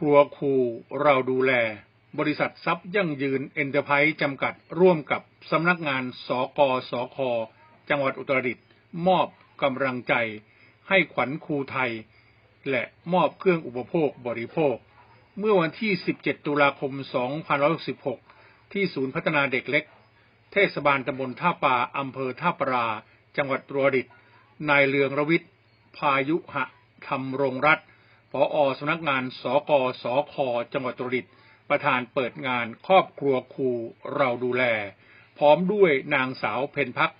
ครัวครูเราดูแล บริษัททรัพย์ยั่งยืนเอ็นเตอร์ไพรส์จำกัดร่วมกับสำนักงานสกสค จังหวัดอุตรดิตถ์มอบกำลังใจ ให้ขวัญครูไทย และมอบเครื่องอุปโภคบริโภค เมื่อวันที่ 17 ตุลาคม 2566 ที่ศูนย์พัฒนาเด็กเล็ก เทศบาลตำบลท่าปาอำเภอท่าปรา จังหวัดตรดิตถ์นายเลืองรวิทย์พายุหะธรรมรงรัตน์ ผอสำนักงานสกสคจังหวัดตรดิตประธานเปิดงานครอบครัวครูเราดูแล พร้อมด้วยนางสาวเพนพัก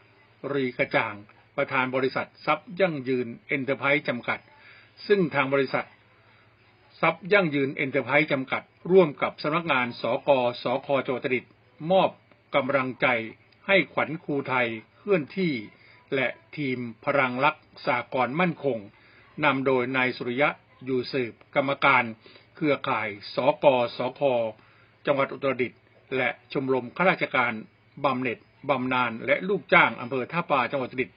รีกระจ่าง ประธานบริษัททรัพย์ยั่งยืนเอ็นเตอร์ไพรส์จำกัด ซึ่งทางบริษัททรัพย์ยั่งยืนเอ็นเตอร์ไพรส์จำกัด ร่วมกับสำนักงานสกสคจังหวัดตรดิตมอบกำลังใจให้ขวัญครูไทยเคลื่อนที่ และทีมพลังรักสากรมั่นคงนำโดยนายสุริยะ อยู่สืบกรรมการ เครือข่ายสกสคจังหวัดอุตรดิตถ์และชมรมข้าราชการบำเหน็จบำนาญและลูกจ้างอำเภอท่าปาจังหวัดอุตรดิตถ์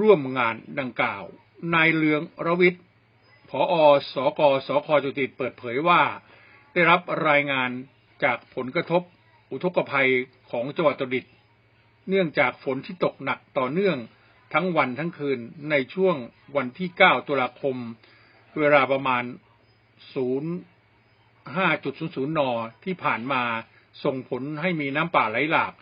ร่วมงานดังกล่าว นายเลืองระวิทย์ผอสกสคจุติดเปิดเผยว่า ได้รับรายงานจากผลกระทบอุทกภัยของจังหวัดตรดิต เนื่องจากฝนที่ตกหนักต่อเนื่องทั้งวันทั้งคืนในช่วงวันที่ 9 ตุลาคม เวลาประมาณ 05.00 น ที่ผ่านมาส่งผลให้มีน้ำป่าไหลหลาก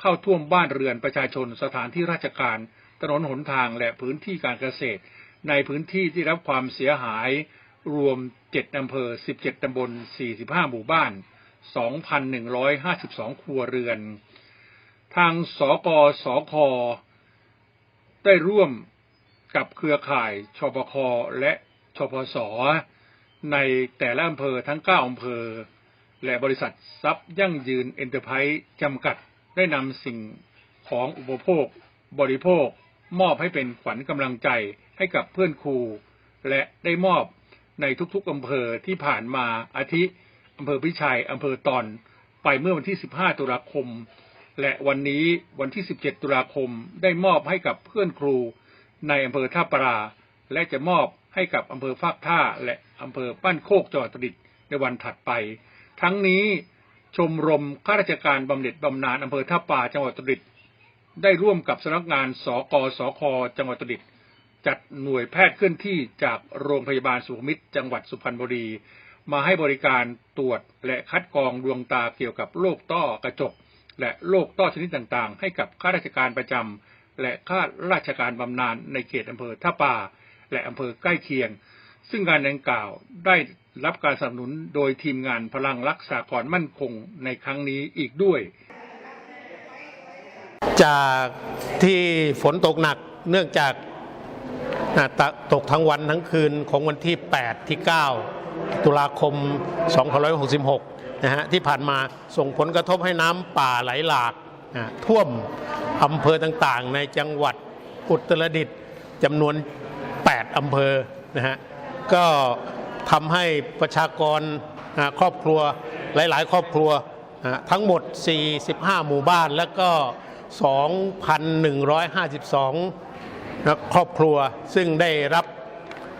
เข้าท่วมบ้านเรือนประชาชนสถานที่ราชการ ถนนหนทางและพื้นที่การเกษตร ในพื้นที่ที่รับความเสียหายรวม 7 อำเภอ 17 ตำบล 45 หมู่บ้าน 2,152 ครัวเรือน ทางสกสค ได้ร่วมกับเครือข่ายชปคและ ชพสในแต่ละอำเภอทั้ง 9 อำเภอ และบริษัททรัพย์ยั่งยืนเอ็นเตอร์ไพรส์จำกัดได้นำสิ่งของอุปโภค บริโภค มอบให้เป็นขวัญกำลังใจให้กับเพื่อนครู และได้มอบในทุกๆอำเภอที่ผ่านมาอาทิอำเภอพิชัยอำเภอตอน ไปเมื่อวันที่ 15 ตุลาคม และวันนี้วันที่ 17 ตุลาคมได้มอบให้กับเพื่อนครู ในอำเภอท่าปราและจะมอบ ให้กับอำเภอฟากท่าและอำเภอป้านโคกจังหวัดตริตในวันถัดไป ทั้งนี้ชมรมข้าราชการบำเหน็จบำนาญอำเภอท่าป่าจังหวัดตริตได้ร่วมกับสำนักงานสกสคจังหวัดตริตจัดหน่วยแพทย์เคลื่อนที่จากโรงพยาบาลสุขมิตร จังหวัดสุพรรณบุรี มาให้บริการตรวจและคัดกรองดวงตาเกี่ยวกับโรคต้อกระจก และโรคต้อชนิดต่างๆ ให้กับข้าราชการประจำและข้าราชการบำนาญในเขตอำเภอท่าป่า และอำเภอใกล้เคียง ซึ่งการดังกล่าวได้รับการสนับสนุนโดยทีมงานพลังรักษากรมั่นคงในครั้งนี้อีกด้วย จากที่ฝนตกหนักเนื่องจากตตกทั้งวันทั้งคืนของวันที่ 8 ที่ 9 ตุลาคม 2566 นะฮะที่ผ่านมาส่งผลกระทบให้น้ำป่าไหลหลากท่วมอำเภอต่างๆ ในจังหวัดอุตรดิตถ์จำนวน 8 อำเภอนะฮะก็ทำให้ประชากรครอบครัวหลาย ๆ ครอบครัวทั้งหมด 45 หมู่บ้านแล้วก็ 2,152นะครอบครัวซึ่งได้รับ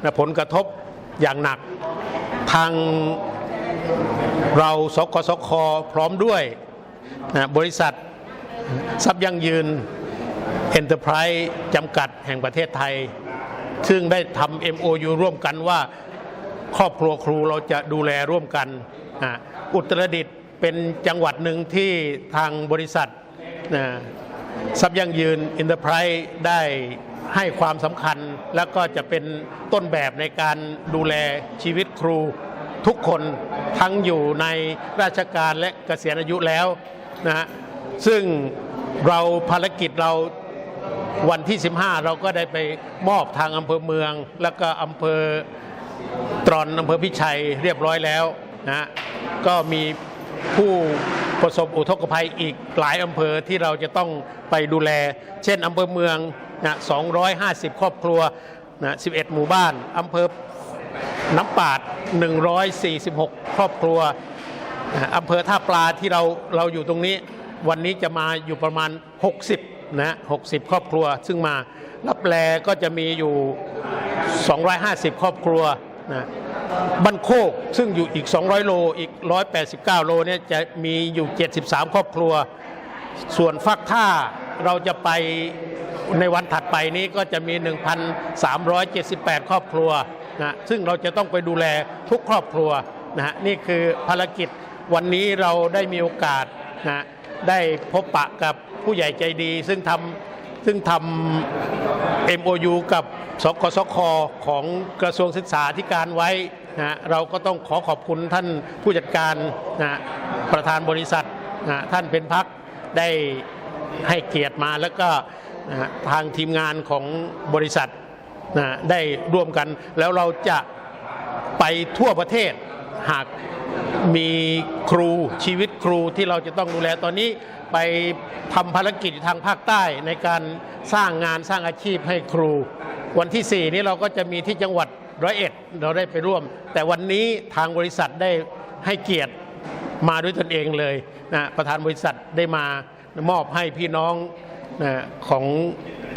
นะผลกระทบอย่างหนัก ทางเราสกสคพร้อมด้วยนะบริษัททรัพย์ยั่งยืนเอ็นเตอร์ไพรส์จำกัดแห่งประเทศไทย ซึ่งได้ทำ MOU ร่วมกันว่าครอบครัวครูเราจะดูแลร่วมกันอะอุตรดิตถ์เป็นจังหวัดหนึ่งที่ทางบริษัทนะทรัพย์ยั่งยืนอินเตอร์ไพรส์ได้ให้ความสำคัญ แล้วก็จะเป็นต้นแบบในการดูแลชีวิตครูทุกคนทั้งอยู่ในราชการและเกษียณอายุแล้วนะฮะซึ่งเราภารกิจเรา วันที่ 15 เราก็ได้ไปมอบทางอำเภอเมือง แล้วก็อำเภอตรอนอำเภอพิชัยเรียบร้อยแล้วนะก็มีผู้ประสบอุทกภัยอีกหลายอำเภอที่เราจะต้องไปดูแล เช่นอำเภอเมืองนะ250 ครอบครัวนะ11 หมู่บ้านอำเภอน้ำปาด 146 ครอบครัวอ่าอำเภอท่าปลาที่เราเราอยู่ตรงนี้ วันนี้จะมาอยู่ประมาณ 60 นะ60 ครอบครัว ซึ่งมารับแลก็จะมีอยู่ 250 ครอบครัวนะบ้านโคกซึ่งอยู่อีก 200 โลอีก 189 โลเนี่ยจะมีอยู่ 73 ครอบครัว ส่วนฟักท่าเราจะไปในวันถัดไปนี้ก็จะมี 1,378 ครอบครัวนะซึ่งเราจะต้องไปดูแลทุกครอบครัวนะฮะนี่คือภารกิจวันนี้เราได้มีโอกาสนะได้พบปะกับ ผู้ใหญ่ใจดี ซึ่งทำซึ่งทำ MOU กับสกสคของกระทรวงศึกษาธิการไว้นะเราก็ต้องขอขอบคุณท่านผู้จัดการนะประธานบริษัทนะท่านเป็นพักได้ให้เกียรติมาแล้วก็นะทางทีมงานของบริษัทนะได้ร่วมกัน แล้วเราจะไปทั่วประเทศหาก มีครูชีวิตครูที่เราจะต้องดูแลตอนนี้ไปทำภารกิจทางภาคใต้ในการสร้างงานสร้างอาชีพให้ครู วันที่ 4 นี้เราก็จะมีที่จังหวัดร้อยเอ็ดเราได้ไปร่วม แต่วันนี้ทางบริษัทได้ให้เกียรติมาด้วยตนเองเลยนะประธานบริษัทได้มามอบให้พี่น้องนะของ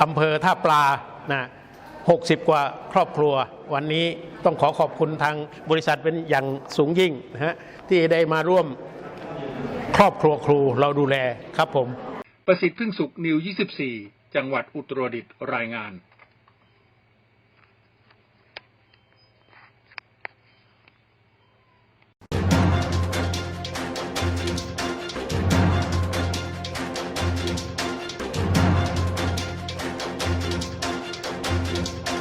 อำเภอท่าปลานะ 60 กว่าครอบครัว วันนี้ต้องขอขอบคุณทางบริษัทเป็นอย่างสูงยิ่งนะฮะที่ได้มาร่วมครอบครัวครูเราดูแลครับผม ประสิทธิ์พึ่งสุขนิว 24 จังหวัดอุตรดิตถ์รายงาน